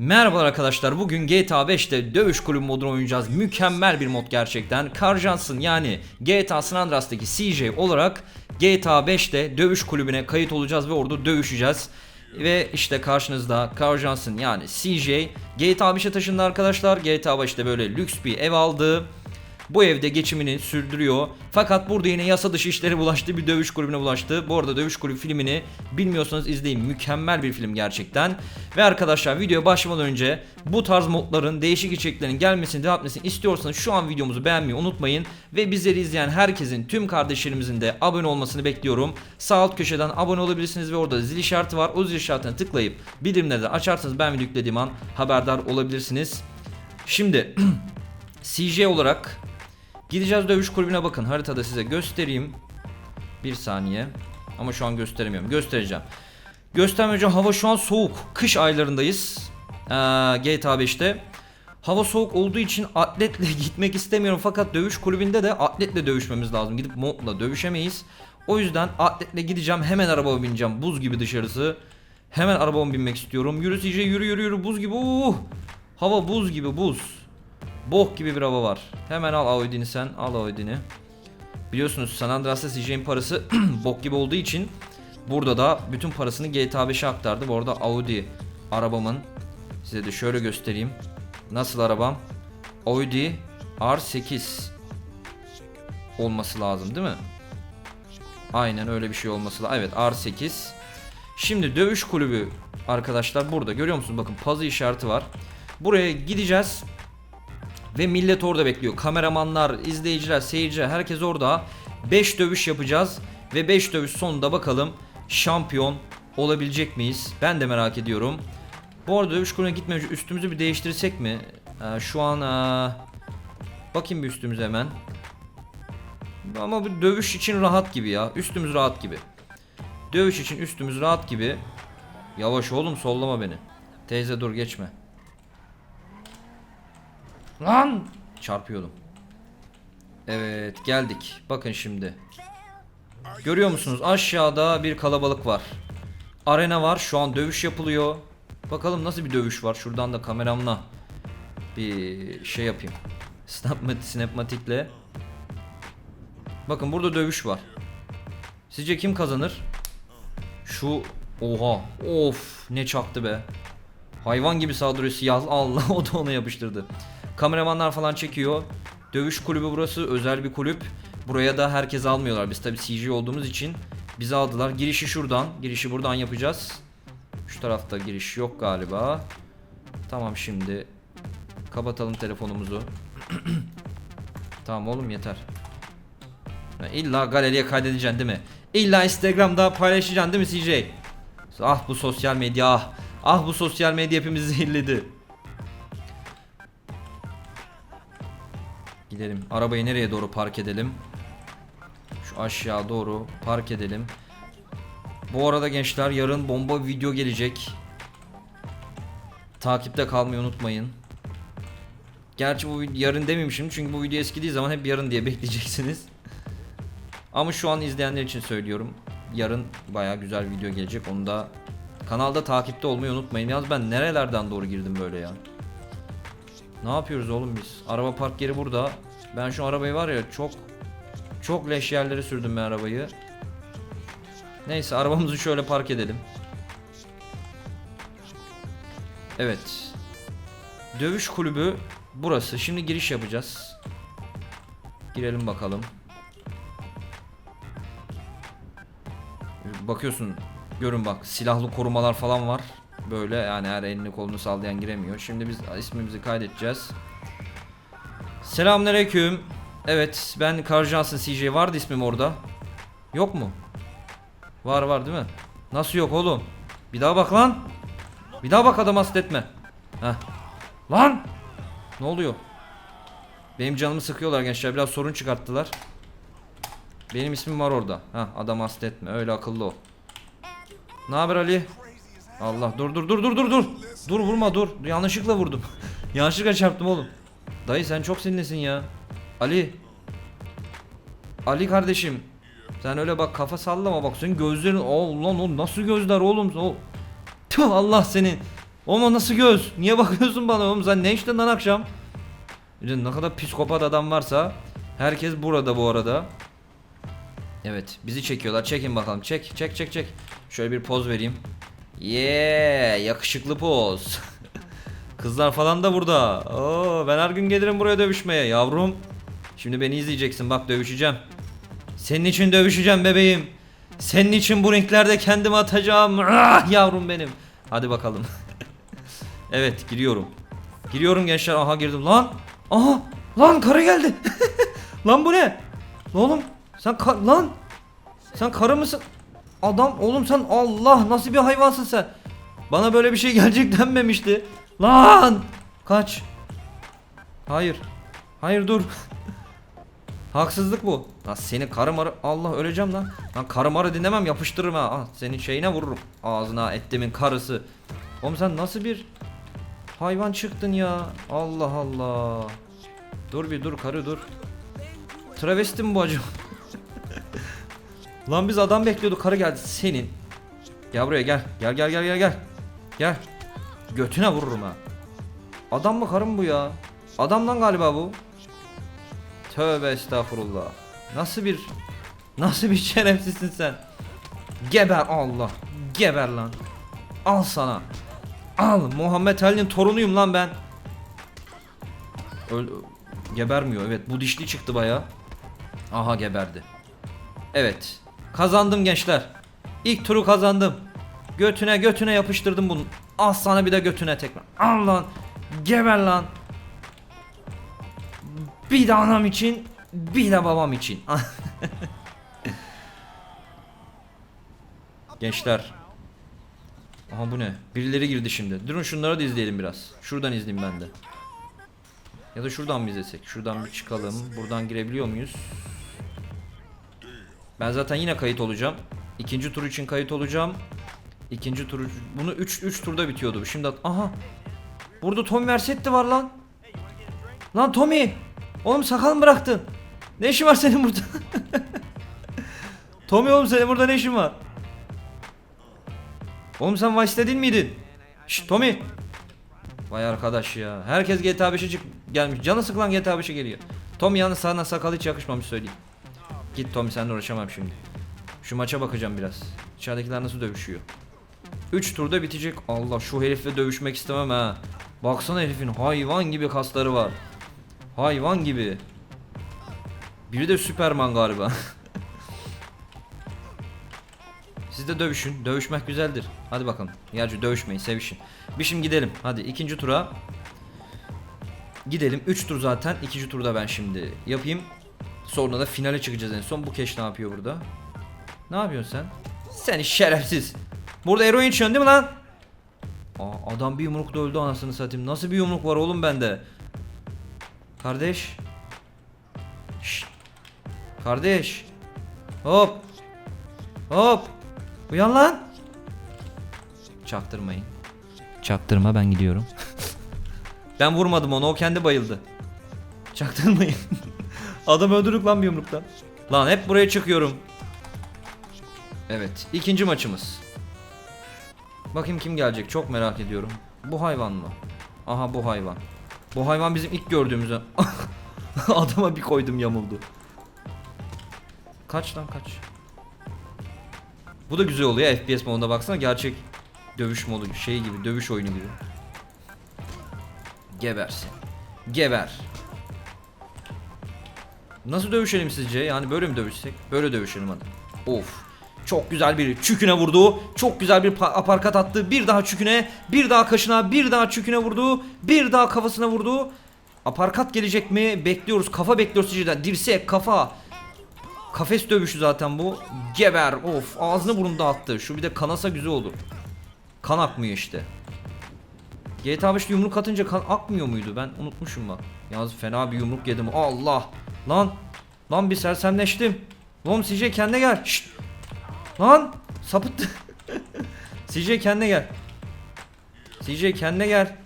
Merhaba arkadaşlar bugün GTA 5'te dövüş kulübü modunu oynayacağız. Mükemmel bir mod gerçekten. Carl Johnson yani GTA San Andreas'taki CJ olarak GTA 5'te dövüş kulübüne kayıt olacağız ve orada dövüşeceğiz. Ve işte karşınızda Carl Johnson yani CJ GTA 5'e taşındı arkadaşlar. GTA 5'te böyle lüks bir ev aldı. Bu evde geçimini sürdürüyor. Fakat burada yine yasa dışı işlere bulaştı. Bir dövüş kulübüne bulaştı. Bu arada dövüş kulübü filmini bilmiyorsanız izleyin. Mükemmel bir film gerçekten. Ve arkadaşlar videoya başlamadan önce bu tarz modların değişik içeriklerin gelmesini devam etmesini istiyorsanız şu an videomuzu beğenmeyi unutmayın. Ve bizleri izleyen herkesin tüm kardeşlerimizin de abone olmasını bekliyorum. Sağ alt köşeden abone olabilirsiniz ve orada zil işareti var. O zil işaretine tıklayıp bildirimleri de açarsanız ben video yüklediğim an haberdar olabilirsiniz. Şimdi CJ olarak Gideceğiz dövüş kulübüne bakın haritada size göstereyim. Bir saniye. Ama şu an gösteremiyorum. Göstereceğim. Göstermeyeceğim. Hava şu an soğuk. Kış aylarındayız. Ee, GTA 5'te. Hava soğuk olduğu için atletle gitmek istemiyorum. Fakat dövüş kulübünde de atletle dövüşmemiz lazım. Gidip modla dövüşemeyiz. O yüzden atletle gideceğim. Hemen arabama bineceğim. Buz gibi dışarısı. Hemen arabama binmek istiyorum. Yürü CJ yürü yürü yürü. Buz gibi. Uh! Hava buz gibi buz. Bok gibi bir hava var. Hemen al Audi'ni sen. Al Audi'ni. Biliyorsunuz San Andreas'ta CJ'in parası bok gibi olduğu için burada da bütün parasını GTA 5'e aktardı. Bu arada Audi arabamın size de şöyle göstereyim. Nasıl arabam? Audi R8 olması lazım değil mi? Aynen öyle bir şey olması lazım. Evet R8. Şimdi dövüş kulübü arkadaşlar burada. Görüyor musunuz? Bakın puzzle işareti var. Buraya gideceğiz. Ve millet orada bekliyor. Kameramanlar, izleyiciler, seyirciler herkes orada. 5 dövüş yapacağız. Ve 5 dövüş sonunda bakalım şampiyon olabilecek miyiz? Ben de merak ediyorum. Bu arada dövüş kulübüne gitmeden önce üstümüzü bir değiştirsek mi? Ee, şu an ee, bakayım bir üstümüze hemen. Ama bu dövüş için rahat gibi ya. Üstümüz rahat gibi. Dövüş için üstümüz rahat gibi. Yavaş oğlum sollama beni. Teyze dur geçme. Lan! Çarpıyordum. Evet geldik. Bakın şimdi. Görüyor musunuz? Aşağıda bir kalabalık var. Arena var. Şu an dövüş yapılıyor. Bakalım nasıl bir dövüş var. Şuradan da kameramla bir şey yapayım. Snapmat Snapmatic'le. Bakın burada dövüş var. Sizce kim kazanır? Şu oha. Of ne çaktı be. Hayvan gibi saldırıyor siyah. Allah o da ona yapıştırdı. Kameramanlar falan çekiyor. Dövüş kulübü burası özel bir kulüp. Buraya da herkes almıyorlar. Biz tabi CG olduğumuz için bizi aldılar. Girişi şuradan. Girişi buradan yapacağız. Şu tarafta giriş yok galiba. Tamam şimdi. Kapatalım telefonumuzu. tamam oğlum yeter. Ya İlla galeriye kaydedeceksin değil mi? İlla Instagram'da paylaşacaksın değil mi CJ? Ah bu sosyal medya ah. Ah bu sosyal medya hepimizi zehirledi. Gidelim. Arabayı nereye doğru park edelim? Şu aşağı doğru park edelim. Bu arada gençler yarın bomba video gelecek. Takipte kalmayı unutmayın. Gerçi bu yarın dememişim çünkü bu video eskidiği zaman hep yarın diye bekleyeceksiniz. Ama şu an izleyenler için söylüyorum. Yarın baya güzel video gelecek. Onu da kanalda takipte olmayı unutmayın. Yalnız ben nerelerden doğru girdim böyle ya. Ne yapıyoruz oğlum biz? Araba park yeri burada. Ben şu arabayı var ya çok çok leş yerlere sürdüm ben arabayı. Neyse arabamızı şöyle park edelim. Evet. Dövüş kulübü burası. Şimdi giriş yapacağız. Girelim bakalım. Bakıyorsun görün bak silahlı korumalar falan var. Böyle yani her elini kolunu sallayan giremiyor. Şimdi biz ismimizi kaydedeceğiz. Selamünaleyküm. Evet ben Karjansın CJ vardı ismim orada. Yok mu? Var var değil mi? Nasıl yok oğlum? Bir daha bak lan. Bir daha bak adam hasta etme. Heh. Lan! Ne oluyor? Benim canımı sıkıyorlar gençler. Biraz sorun çıkarttılar. Benim ismim var orada. Ha adam hasta etme. Öyle akıllı ol. Ne haber Ali? Allah dur dur dur dur dur dur. Dur vurma dur. Yanlışlıkla vurdum. Yanlışlıkla çarptım oğlum. Dayı sen çok sinirlisin ya. Ali. Ali kardeşim. Sen öyle bak kafa sallama bak senin gözlerin. Oh lan oğlum nasıl gözler oğlum o. Tüh Allah senin. Oğlum nasıl göz? Niye bakıyorsun bana oğlum sen ne içtin lan akşam? Ne kadar psikopat adam varsa herkes burada bu arada. Evet bizi çekiyorlar çekin bakalım çek çek çek çek. Şöyle bir poz vereyim. Yeah yakışıklı poz. Kızlar falan da burada. Oo, ben her gün gelirim buraya dövüşmeye yavrum. Şimdi beni izleyeceksin bak dövüşeceğim. Senin için dövüşeceğim bebeğim. Senin için bu ringlerde kendimi atacağım. Ah, yavrum benim. Hadi bakalım. evet giriyorum. Giriyorum gençler. Aha girdim lan. Aha lan karı geldi. lan bu ne? Oğlum sen ka- lan sen karı mısın? Adam oğlum sen Allah nasıl bir hayvansın sen? Bana böyle bir şey gelecek denmemişti. Lan kaç. Hayır. Hayır dur. Haksızlık bu. Lan seni karı marı Allah öleceğim lan. Lan karı marı dinlemem yapıştırırım ha. Ah, senin şeyine vururum. Ağzına ettimin karısı. Oğlum sen nasıl bir hayvan çıktın ya. Allah Allah. Dur bir dur karı dur. Travesti mi bu acaba? Lan biz adam bekliyorduk karı geldi senin. Gel buraya gel. Gel gel gel gel gel. Gel. Götüne vururum ha. Adam mı karı mı bu ya? Adam lan galiba bu. Tövbe estağfurullah. Nasıl bir nasıl bir şerefsizsin sen? Geber Allah. Geber lan. Al sana. Al Muhammed Ali'nin torunuyum lan ben. Öl gebermiyor. Evet bu dişli çıktı baya. Aha geberdi. Evet. Kazandım gençler. İlk turu kazandım. Götüne götüne yapıştırdım bunu. Al sana bir de götüne tekrar. Al lan. Geber lan. Bir de anam için, bir de babam için. Gençler. Aha bu ne? Birileri girdi şimdi. Durun şunları da izleyelim biraz. Şuradan izleyeyim ben de. Ya da şuradan mı izlesek? Şuradan bir çıkalım. Buradan girebiliyor muyuz? Ben zaten yine kayıt olacağım. İkinci tur için kayıt olacağım. İkinci tur bunu 3 3 turda bitiyordu. Şimdi aha. Burada Tommy Versetti var lan. Lan Tommy. Oğlum sakal mı bıraktın? Ne işin var senin burada? Tommy oğlum senin burada ne işin var? Oğlum sen Vice'de değil miydin? Şşt Tommy. Vay arkadaş ya. Herkes GTA 5'e çık gelmiş. Canı sıkılan GTA 5'e geliyor. Tommy yalnız sana sakal hiç yakışmamış söyleyeyim. Git Tommy seninle uğraşamam şimdi. Şu maça bakacağım biraz. İçeridekiler nasıl dövüşüyor. 3 turda bitecek. Allah şu herifle dövüşmek istemem ha. Baksana herifin hayvan gibi kasları var. Hayvan gibi. Biri de Süperman galiba. Siz de dövüşün. Dövüşmek güzeldir. Hadi bakalım. Gerçi dövüşmeyin, sevişin. Bir şimdi gidelim. Hadi ikinci tura. Gidelim. 3 tur zaten. İkinci turda ben şimdi yapayım. Sonra da finale çıkacağız en son. Bu keş ne yapıyor burada? Ne yapıyorsun sen? Seni şerefsiz. Burada eroin içiyorsun değil mi lan? Aa, adam bir yumrukla öldü anasını satayım. Nasıl bir yumruk var oğlum bende? Kardeş. Şşt. Kardeş. Hop. Hop. Uyan lan. Çaktırmayın. Çaktırma ben gidiyorum. ben vurmadım onu o kendi bayıldı. Çaktırmayın. Adam öldürdük lan bir yumruktan. Lan hep buraya çıkıyorum. Evet ikinci maçımız. Bakayım kim gelecek çok merak ediyorum. Bu hayvan mı? Aha bu hayvan. Bu hayvan bizim ilk gördüğümüz. Adama bir koydum yamuldu. Kaç lan kaç. Bu da güzel oluyor FPS modunda baksana gerçek dövüş modu şey gibi dövüş oyunu gibi. Gebersin. Geber. Nasıl dövüşelim sizce? Yani böyle mi dövüşsek? Böyle dövüşelim hadi. Of. Çok güzel bir çüküne vurdu. Çok güzel bir pa- aparkat attı. Bir daha çüküne, bir daha kaşına, bir daha çüküne vurdu. Bir daha kafasına vurdu. Aparkat gelecek mi? Bekliyoruz. Kafa bekliyoruz sizce. Dirsek, kafa. Kafes dövüşü zaten bu. Geber. Of. Ağzını burnunu dağıttı. Şu bir de kanasa güzel olur. Kan akmıyor işte. GTA 5'te yumruk atınca kan akmıyor muydu? Ben unutmuşum bak. Yalnız fena bir yumruk yedim. Allah. Lan. Lan bir sersemleştim. Oğlum CJ kendine gel. Şşt. Lan. Sapıttı. CJ kendine gel. CJ kendine gel.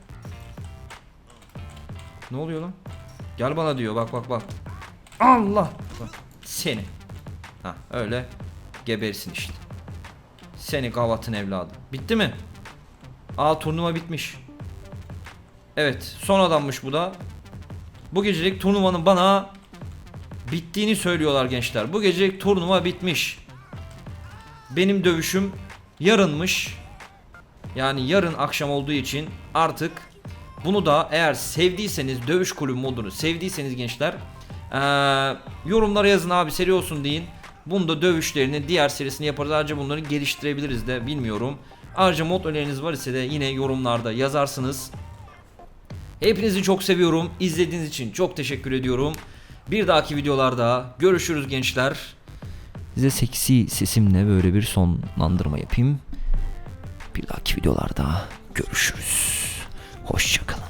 Ne oluyor lan? Gel bana diyor. Bak bak bak. Allah. Seni. Ha öyle gebersin işte. Seni gavatın evladı. Bitti mi? Aa turnuva bitmiş. Evet son adammış bu da. Bu gecelik turnuvanın bana bittiğini söylüyorlar gençler. Bu gecelik turnuva bitmiş. Benim dövüşüm yarınmış. Yani yarın akşam olduğu için artık bunu da eğer sevdiyseniz dövüş kulübü modunu sevdiyseniz gençler eee, yorumlara yazın abi seri olsun deyin. Bunu da dövüşlerini diğer serisini yaparız. Ayrıca bunları geliştirebiliriz de bilmiyorum. Ayrıca mod öneriniz var ise de yine yorumlarda yazarsınız. Hepinizi çok seviyorum. İzlediğiniz için çok teşekkür ediyorum. Bir dahaki videolarda görüşürüz gençler. Size seksi sesimle böyle bir sonlandırma yapayım. Bir dahaki videolarda görüşürüz. Hoşçakalın.